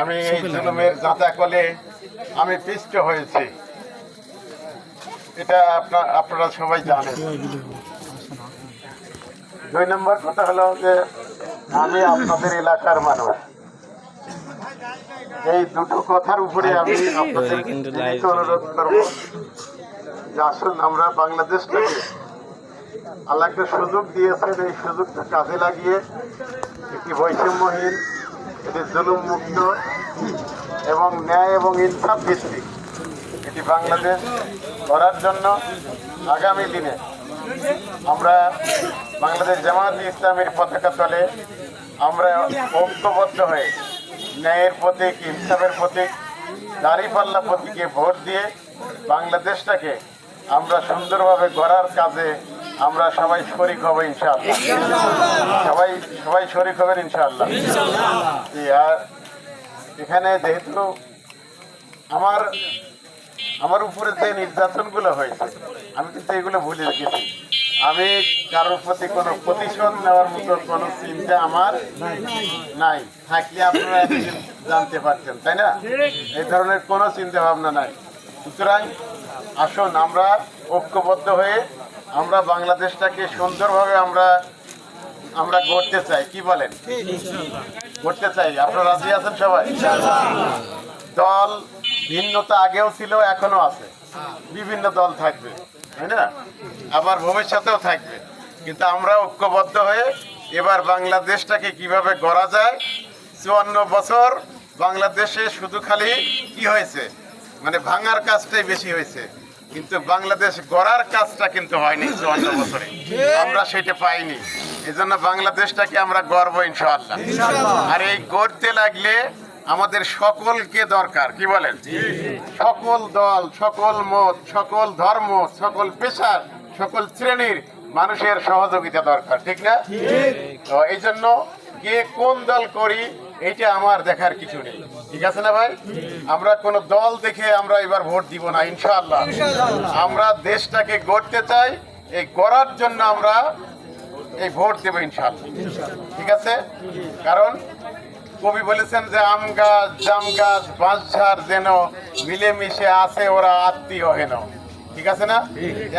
আমি এই জুলুমের যাতা কলে আমি পিষ্ট হয়েছি। এটা আপনার আপনারা সবাই জানেন। দুই নম্বর কথা হলো যে আমি আপনাদের এলাকার মানুষ। এই দুটো কথার উপরে আমি আপনাদের অনুরোধ করব। যে আসুন আমরা বাংলাদেশটাকে আল্লাহ একটা সুযোগ দিয়েছেন এই সুযোগটা কাজে লাগিয়ে একটি বৈষম্যহীন এটি জুলুম মুক্ত এবং ন্যায় এবং ইনসাফ ভিত্তিক। এটি বাংলাদেশ করার জন্য আগামী দিনে আমরা বাংলাদেশ জামাত ইসলামের পতাকা তলে আমরা ঐক্যবদ্ধ হয়ে ন্যায়ের প্রতীক, ইনসাফের প্রতীক, দাঁড়িপাল্লা প্রতীকে ভোট দিয়ে বাংলাদেশটাকে আমরা সুন্দরভাবে গড়ার কাজে আমরা সবাই শরিক হব ইনশাআল্লাহ। সবাই সবাই শরিক হবেন ইনশাআল্লাহ। আর এখানে যেহেতু আমার আমার উপরে যে নির্যাতনগুলো হয়েছে, আমি কিন্তু এগুলো ভুলে রেখেছি আমি কারোর প্রতি কোনো প্রতিশোধ নেওয়ার মতো কোনো চিন্তা আমার নাই। থাকলে আপনারা জানতে পারছেন তাই না? এই ধরনের কোনো চিন্তা ভাবনা নাই। সুতরাং আসুন, আমরা ঐক্যবদ্ধ হয়ে আমরা বাংলাদেশটাকে সুন্দরভাবে আমরা আমরা গড়তে চাই। কি বলেন? গড়তে চাই। আপনারা রাজি আছেন সবাই? দল ভিন্নতা আগেও ছিল এখনও আছে। বিভিন্ন দল থাকবে, তাই না? আবার ভবিষ্যতেও থাকবে। কিন্তু আমরা ঐক্যবদ্ধ হয়ে এবার বাংলাদেশটাকে কীভাবে গড়া যায়, চুয়ান্ন বছর বাংলাদেশে শুধু খালি কি হয়েছে? মানে ভাঙার কাজটাই বেশি হয়েছে। কিন্তু বাংলাদেশ গড়ার কাজটা কিন্তু হয়নি চুয়ান্ন বছরে। আমরা সেটা পাইনি। এই জন্য বাংলাদেশটাকে আমরা গর্ব ইনশাআল্লাহ। আর এই গড়তে লাগলে আমাদের সকলকে দরকার কি বলেন? সকল দল সকল মত সকল ধর্ম সকল পেশার সকল শ্রেণির মানুষের সহযোগিতা দরকার ঠিক না? তো এই জন্য কে কোন দল করি এইটা আমার দেখার কিছু নেই। ঠিক আছে না ভাই? আমরা কোন দল দেখে আমরা এবার ভোট দিব না ইনশাআল্লাহ। আমরা দেশটাকে গড়তে চাই এই গড়ার জন্য আমরা এই ভোট দেবো ইনশাআল্লাহ। ঠিক আছে? কারণ কবি বলেছেন যে আম গাছ জাম গাছ বাঁশঝাড় যেন মিলেমিশে আছে ওরা আত্মীয় হেন। ঠিক আছে না?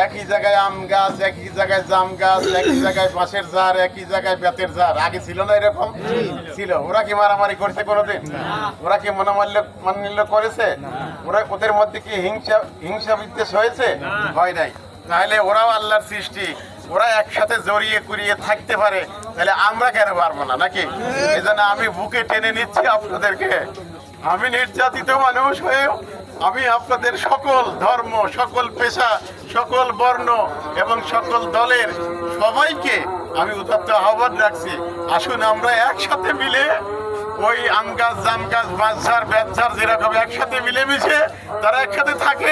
একই জায়গায় আম গাছ একই জায়গায় জাম গাছ একই জায়গায় বাঁশের ঝাড় একই জায়গায় বেতের ঝাড়। আগে ছিল না এরকম? ছিল। ওরা কি মারামারি করেছে কোনোদিন? ওরা কি মনোমাল্য মান্য করেছে? ওরা ওদের মধ্যে কি হিংসা হিংসা বিদ্বেষ হয়েছে? হয় নাই। তাহলে ওরাও আল্লাহর সৃষ্টি। ওরা একসাথে জড়িয়ে কুড়িয়ে থাকতে পারে। তাহলে আমরা কেন পারব না নাকি? এই আমি বুকে টেনে নিচ্ছি আপনাদেরকে। আমি নির্যাতিত মানুষ হয়েও আমি আপনাদের সকল ধর্ম সকল পেশা সকল বর্ণ এবং সকল দলের সবাইকে আমি উদাত্ত আহ্বান রাখছি। আসুন আমরা একসাথে মিলে ওই আম গাছ জাম গাছ বাঁশঝাড় বেতঝাড় যেরকম একসাথে মিলেমিশে তারা একসাথে থাকে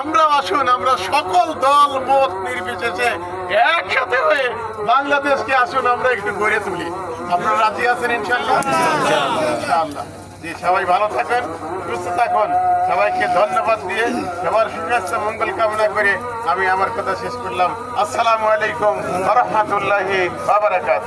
আমরা আসুন আমরা সকল দল মত নির্বিশেষে একসাথে হয়ে বাংলাদেশকে আসুন আমরা একটু গড়ে তুলি। আপনারা রাজি আছেন ইনশাল্লাহ ইনশাআল্লাহ। জি সবাই ভালো থাকেন সুস্থ থাকুন। সবাইকে ধন্যবাদ দিয়ে সবার শুভেচ্ছা, মঙ্গল কামনা করে আমি আমার কথা শেষ করলাম। আসসালামু আলাইকুম রহমতুল্লাহি বাবারাকাত